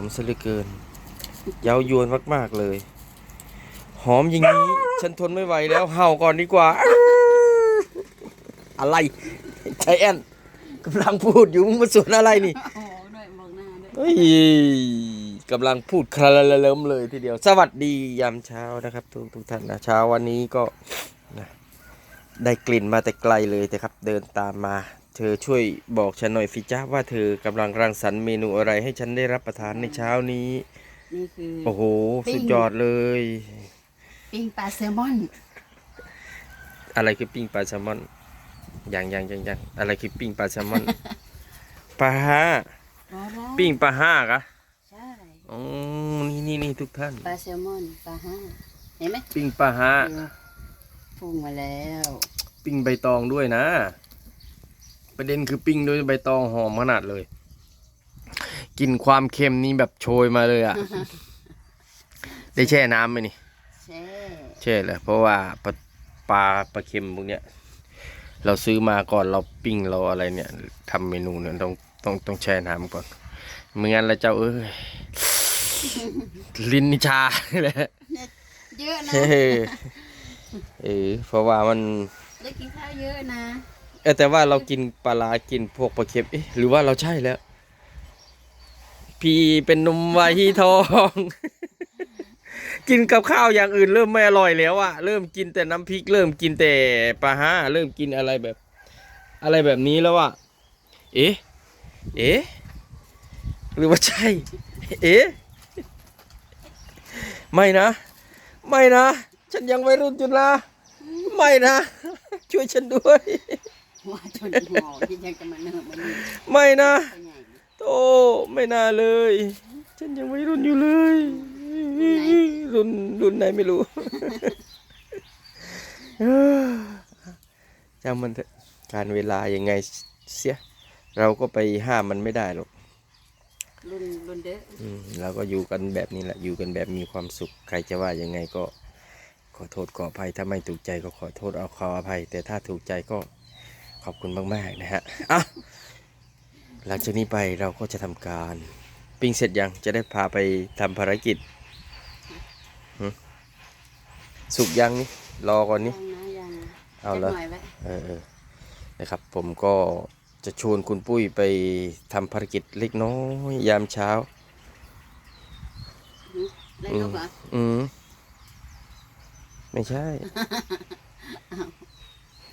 มซะเหลือเกิน เย้ายวนมาก ๆ เลย หอมอย่างนี้ ฉันทนไม่ไหวแล้ว เห่าก่อนดีกว่า อะไรใจแอนกำลังพูดอยู่มึงมาสวนอะไรนี่โอ้โหด้วยมองหน้าด้วยเฮ้ยกำลังพูดคลาเลิมเลยทีเดียว สวัสดียามเช้านะครับ ทุกทุกท่านนะเช้าวันนี้ก็นะได้กลิ่นมาแต่ไกลเลยแต่ครับ เดินตามมา เธอช่วยบอกฉันหน่อยฟิจ้าว่าเธอกำลังรังสรรค์เมนูอะไรให้ฉันได้รับประทานในเช้านี้ นี่คือโอ้โหปิ้งสุดยอดเลย ปิ้งปลาแซลมอน อะไรคือปิ้งปลาแซลมอน อย่างอย่างอย่างอย่างอะไรคือปิ้งปลาแซลมอน ปลาห้าปลาร้าปิ้งปลาห้ากะใช่อ๋อนี่นี่นี่ทุกท่าน ปลาแซลมอน ปลาห้าเห็นไหมปิ้งปลาห้าพุ่งมาแล้ว ปิ้งใบตองด้วยนะ ประเด็นคือปิ้งด้วยใบตองหอมขนาดเลยกินความเค็มนี่แบบโชยมาเลยอะ่ะ ได้แช่น้ำไหมนี่ แช่แช่เลยเพราะว่าปลาปลาปลาเค็มพวกเนี้ย เราซื้อมาก่อนเราปิ้งเราอะไรเนี่ยทำเมนูเนี่ยต้องต้องต้องแช่น้ำก่อนไม่งั้นแล้วเจ้าเอ้ยลิ้นนิชาเลยเยอะนะเฮ้ยเออเพราะว่ามันได้กินข้าวเยอะนะ เออแต่ว่าเรากินปลาร้ากินพวกปลาเค็มเอ๊ะหรือว่าเราใช่แล้ว พี่เป็นนมวัยที่ทอง กินกับข้าวอย่างอื่นเริ่มไม่อร่อยแล้วอะเริ่มกินแต่น้ำพริก เริ่มกินแต่ปลาห้าเริ่มกินอะไรแบบ อะไรแบบนี้แล้วอะเอ๊ะเอ๊ะหรือว่าใช่ เอ๊ะไม่นะ ไม่นะ ฉันยังไม่รุ่นจุดนะ ไม่นะ ช่วยฉันด้วย ว่าจนหมอที่ยังจะมาเนิร์มันนี่ไม่นะไปไหนโตไม่น่าเลย ฉันยังไม่รุ่นอยู่เลย รุ่นรุ่นไหนไม่รู้ เอ้อจำมันเถอะการเวลายังไงเสีย เราก็ไปห้ามมันไม่ได้หรอก รุ่นรุ่นเด้ออืมเราก็อยู่กันแบบนี้แหละ อยู่กันแบบมีความสุข ใครจะว่ายังไงก็ ขอโทษขออภัย ถ้าไม่ถูกใจก็ขอโทษเอาขออภัย แต่ถ้าถูกใจก็ ขอบคุณมากๆนะฮะอะหลังจากนี้ไปเราก็จะทำการปิ้งเสร็จยังจะได้พาไปทำภารกิจหึสุกยังนี่รอก่อนนี่ยังนะยังเอาเหรอจักหน่อยไว้เออเออนะครับผมก็จะชวนคุณปุ้ยไปทำภารกิจเล็กน้อยยามเช้าได้ลูกเหรออืมไม่ใช่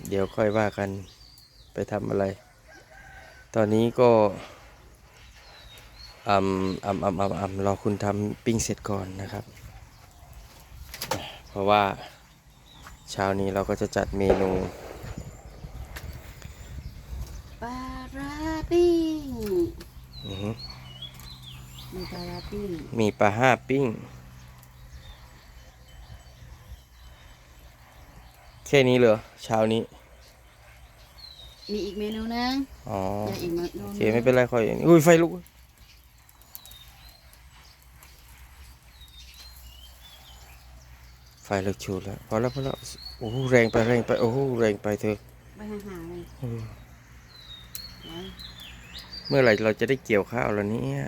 เดี๋ยวค่อยว่ากัน ไปทำอะไร ตอนนี้ก็อ่ำอ่ำอ่ำอ่ำอ่ำรอคุณทำปิ้งเสร็จก่อนนะครับ เพราะว่าเช้านี้เราก็จะจัดเมนูปลาร้าปิ้งอือหือมีปลาร้าปิ้งมีปลาห้าปิ้ง แค่นี้เหรอเช้านี้ มีอีกเมนูนึงอ๋อเดี๋ยวอีกเมนูโอนึงเคไม่เป็นไรค่อยอุ้ยไฟลุกไฟเลิกชูดแล้วพอแล้วพอแล้วโอ้โหแรงไปแรงไปโอ้โหแรงไปเธอไปห่างๆเลยเออนะเมื่อไหร่เราจะได้เกี่ยวข้าวแล้วเนี่ย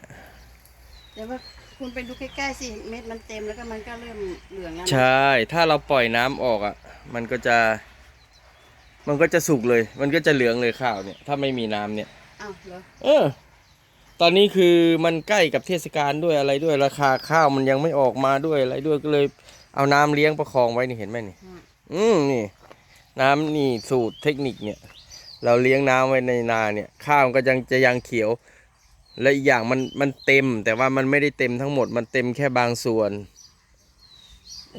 แต่ว่าคุณไปดูใกล้ๆสิเม็ดมันเต็มแล้วก็มันก็เริ่มเหลืองแล้วนะใช่ ถ้าเราปล่อยน้ำออกอะ มันก็จะ มันก็จะสุกเลย มันก็จะเหลืองเลยข้าวเนี่ย ถ้าไม่มีน้ำเนี่ย อ้าวเหรอ เออ ตอนนี้คือมันใกล้กับเทศกาลด้วยอะไรด้วยราคาข้าวมันยังไม่ออกมาด้วยอะไรด้วยก็เลยเอาน้ำเลี้ยงประคองไว้นี่เห็นไหมนี่ฮะอืมนี่ น้ำนี่สูตรเทคนิคเนี่ย เราเลี้ยงน้ำไว้ในนาเนี่ย ข้าวมันก็ยังจะยังเขียว และอีกอย่างมันมันเต็ม แต่ว่ามันไม่ได้เต็มทั้งหมด มันเต็มแค่บางส่วน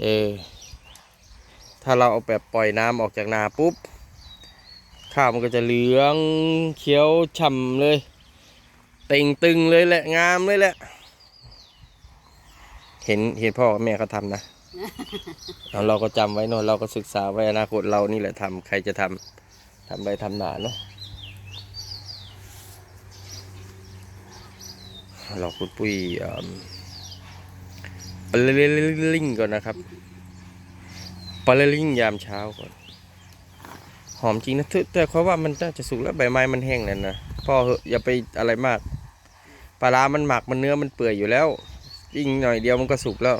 เออถ้าเราเอาแบบปล่อยน้ำออกจากนาปุ๊บ ข้าวมันก็จะเหลืองเขียวฉ่ำเลยเต่งตึงเลยแหละงามเลยแหละ เห็นเห็นพ่อกับแม่เขาทำนะเอาเราก็จำไว้เนอะเราก็ศึกษาไว้อนาคตเรานี่แหละทำใครจะทำทำไปทำหนาเนาะเราคุณปุ้ยเอิ่มปลาลิงก่อนนะครับปลาลิงยามเช้าก่อน หอมจริงนะแต่แต่เขาว่ามันน่าจะสุกแล้วใบไม้มันแห้งแล้วนะพ่อเหอะอย่าไปอะไรมากปลาร้ามันหมักมันเนื้อมันเปื่อยอยู่แล้วยิ่งหน่อยเดียวมันก็สุกแล้ว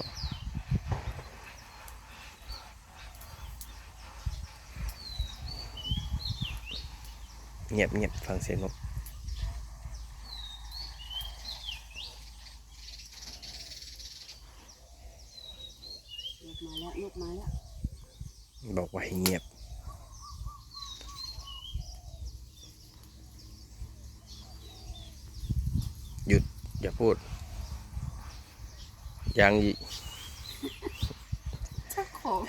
เงียบเงียบฟังเสียงนกบอกว่าให้เงียบ หยุด อย่า พูด ยังอีกเจ้าของ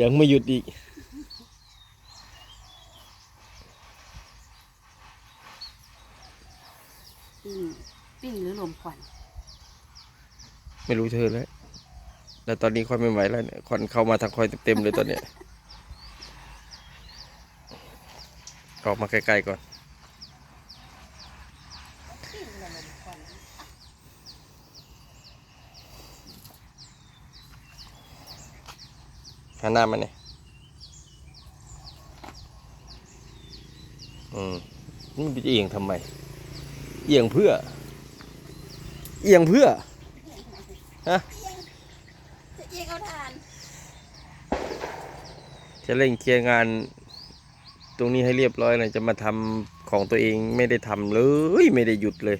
ยังไม่หยุดอีก ปิ้งปิ้งหรือลมควัน ไม่รู้เธอแล้วแล้วตอนนี้ค่อยไม่ไหวแล้วเนี่ยควันเข้ามาทางคอยเต็มๆเลยตอนเนี้ยออกมาใกล้ๆก่อน ปิ้งหรือลมควัน หันหน้ามาเนี่ยอืมมันไปเอียงทำไม เอียงเพื่อ เอียงเพื่อจะเอียงเอาทาน จะเร่งเคลียร์งาน ตรงนี้ให้เรียบร้อยนะจะมาทำของตัวเองไม่ได้ทำเลย ไม่ได้หยุดเลย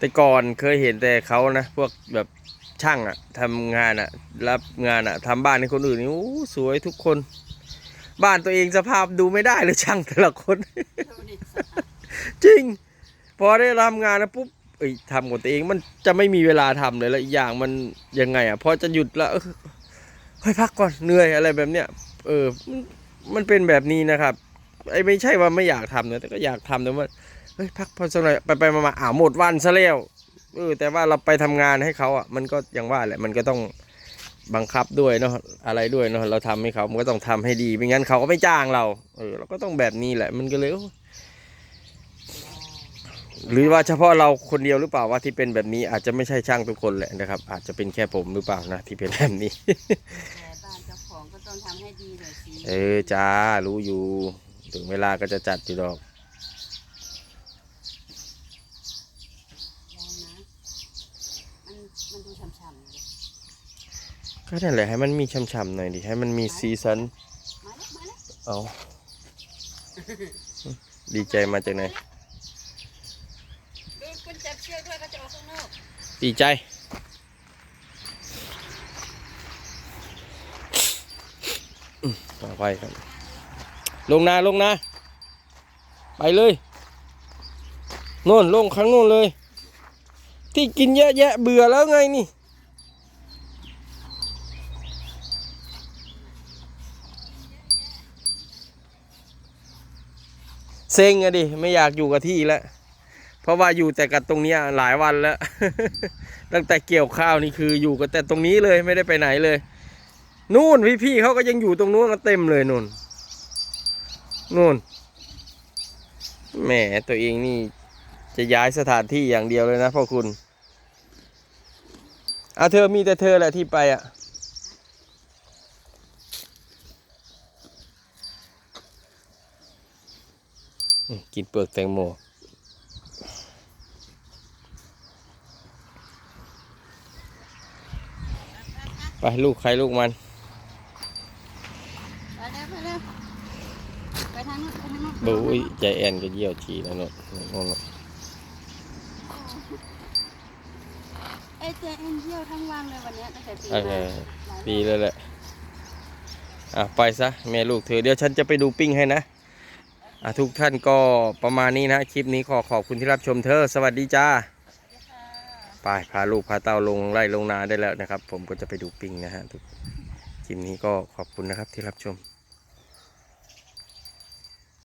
แต่ก่อนเคยเห็นแต่เขานะ พวกแบบช่างอะทำงานอะรับงานอะทำบ้านให้คนอื่นนี่โอ้สวยทุกคน บ้านตัวเองสภาพดูไม่ได้เลยช่างแต่ละคน จริง พอได้ทำงานนะปุ๊บเอ้ยทำของตัวเองมันจะไม่มีเวลาทำเลยแล้วอีกอย่างมันยังไงอะพอจะหยุดแล้วเออค่อยพักก่อนเหนื่อยอะไรแบบเนี้ยเออมันเป็นแบบนี้นะครับไอ้ไม่ใช่ว่าไม่อยากทำนะแต่ก็อยากทำแต่ว่า ฮ้ยพักพอสักหน่อยไปไปมามาอ้าวหมดวันซะแล้วเออแต่ว่าเราไปทำงานให้เขาอะมันก็อย่างว่าแหละมันก็ต้องบังคับด้วยเนาะอะไรด้วยเนาะเราทำให้เขามันก็ต้องทำให้ดีไม่งั้นเขาก็ไม่จ้างเราเออเราก็ต้องแบบนี้แหละมันก็เลยโอ้หรือว่าเฉพาะเราคนเดียวหรือเปล่าว่าที่เป็นแบบนี้อาจจะไม่ใช่ช่างทุกคนแหละนะครับ อาจจะเป็นแค่ผมหรือเปล่านะที่เป็นแบบนี้แต่บ้านเจ้าของก็ต้องทำให้ดีหน่อยสิเออจ้ารู้อยู่ ถึงเวลาก็จะจัดอยู่ดอก ยังนะมันมันดูฉ่ำๆเลย ก็นั่นแหละให้มันมีช่ำๆหน่อยดิให้มันมีซีซันมาแล้วมาแล้วเอาดีใจมาจากไหนดูคุณจับเชือกด้วยก็จะออกข้างนอกดีใจอืมต่อไปครับลงนาลงนาไปเลยโน่นลงข้างโน่นเลย ที่กินเยอะแยะเบื่อแล้วไงนี่ เซ็งอะดิไม่อยากอยู่กับที่แล้วเพราะว่าอยู่แต่กับตรงนี้หลายวันแล้ว ตั้งแต่เกี่ยวข้าวนี่คืออยู่กับแต่ตรงนี้เลยไม่ได้ไปไหนเลย นู่นพี่ๆเขาก็ยังอยู่ตรงนู้นเต็มเลยนู่นนู่นแหมตัวเองนี่จะย้ายสถานที่อย่างเดียวเลยนะพ่อคุณเอาเธอมีแต่เธอแหละที่ไปอะ กินเปลือกแตงโมไปลูกใครลูกมัน ไปเร็วไปเร็วไปทางนู้นไปทางนู้นบุ้ยใจแอนก็เยี่ยวฉี่แล้วเนอะโน่นโน่นไอ้เจเอ็นเที่ยวทั้งวันเลยวันเนี้ยตั้งแต่ตีเอมาอหลายดีเลยแหละ อะไปซะแม่ลูกเธอเดี๋ยวฉันจะไปดูปิ้งให้นะอะ ทุกท่านก็ประมาณนี้นะ คลิปนี้ขอขอบคุณที่รับชมเธอ สวัสดีจ้าไปพาลูกพาเต้าลงไร่ลงนาได้แล้วนะครับ ผมก็จะไปดูปิ้งนะฮะทุกคลิปนี้ก็ขอบคุณนะครับที่รับชม